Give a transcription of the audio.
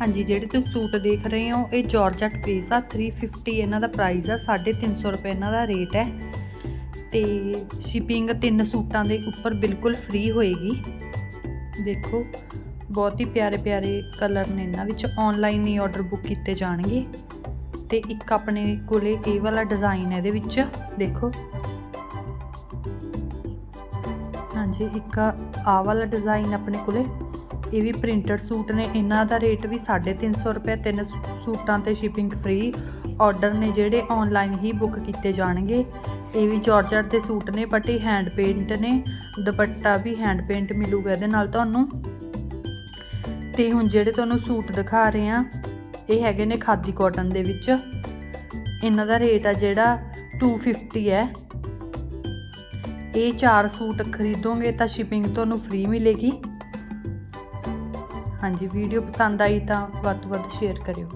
ਹਾਂਜੀ, ਜਿਹੜੇ ਤੁਸੀਂ ਸੂਟ ਦੇਖ ਰਹੇ ਹੋ, ਇਹ ਜਾਰਜਟ ਪੀਸ ਆ 350 ਇਹਨਾਂ ਦਾ ਪ੍ਰਾਈਸ ਆ 350 ਰੁਪਏ ਇਹਨਾਂ ਦਾ ਰੇਟ ਹੈ। ਤੇ ਸ਼ਿਪਿੰਗ ਤਿੰਨ ਸੂਟਾਂ ਦੇ ਉੱਪਰ ਬਿਲਕੁਲ ਫ੍ਰੀ ਹੋਏਗੀ। ਦੇਖੋ, ਬਹੁਤ ਹੀ ਪਿਆਰੇ ਪਿਆਰੇ ਕਲਰ ਨੇ ਇਹਨਾਂ ਵਿੱਚ ਆਨਲਾਈਨ ਹੀ ਆਰਡਰ ਬੁੱਕ ਕੀਤੇ ਜਾਣਗੇ। ਤੇ ਇੱਕ ਆਪਣੇ ਕੋਲੇ ਇਹ ਵਾਲਾ ਡਿਜ਼ਾਈਨ ਹੈ ਇਹਦੇ ਵਿੱਚ, ਦੇਖੋ। ਹਾਂਜੀ, ਇੱਕ ਆ ਵਾਲਾ ਡਿਜ਼ਾਈਨ ਆਪਣੇ ਕੋਲੇ। ਇਹ ਵੀ ਪ੍ਰਿੰਟਡ ਸੂਟ ਨੇ। ਇਹਨਾਂ ਦਾ ਰੇਟ ਵੀ 350 ਰੁਪਏ। ਤਿੰਨ ਸੂਟਾਂ ਤੇ ਸ਼ਿਪਿੰਗ ਫ੍ਰੀ ਆਰਡਰ ਨੇ ਜਿਹੜੇ ਆਨਲਾਈਨ ਹੀ ਬੁੱਕ ਕੀਤੇ ਜਾਣਗੇ। ਇਹ ਵੀ ਜਾਰਜਟ ਦੇ ਸੂਟ ਨੇ ਬਟ ਇਹ ਹੈਂਡ ਪੇਂਟ ਨੇ। ਦੁਪੱਟਾ ਵੀ ਹੈਂਡ ਪੇਂਟ ਮਿਲੂਗਾ ਇਹਦੇ ਨਾਲ ਤੁਹਾਨੂੰ। ਤੇ ਹੁਣ ਜਿਹੜੇ ਤੁਹਾਨੂੰ ਸੂਟ ਦਿਖਾ ਰਹੇ ਆ ਇਹ ਹੈਗੇ ਨੇ ਖਾਦੀ ਕਾਟਨ ਦੇ ਵਿੱਚ। ਇਹਨਾਂ ਦਾ ਰੇਟ ਆ ਜਿਹੜਾ 250 ਹੈ। ਇਹ ਚਾਰ ਸੂਟ ਖਰੀਦੋਗੇ ਤਾਂ ਸ਼ਿਪਿੰਗ ਤੁਹਾਨੂੰ ਫ੍ਰੀ ਮਿਲੇਗੀ। ਹਾਂਜੀ ਵੀਡੀਓ ਪਸੰਦ ਆਈ ਤਾਂ ਵੱਧ ਤੋਂ ਵੱਧ ਸ਼ੇਅਰ ਕਰਿਓ।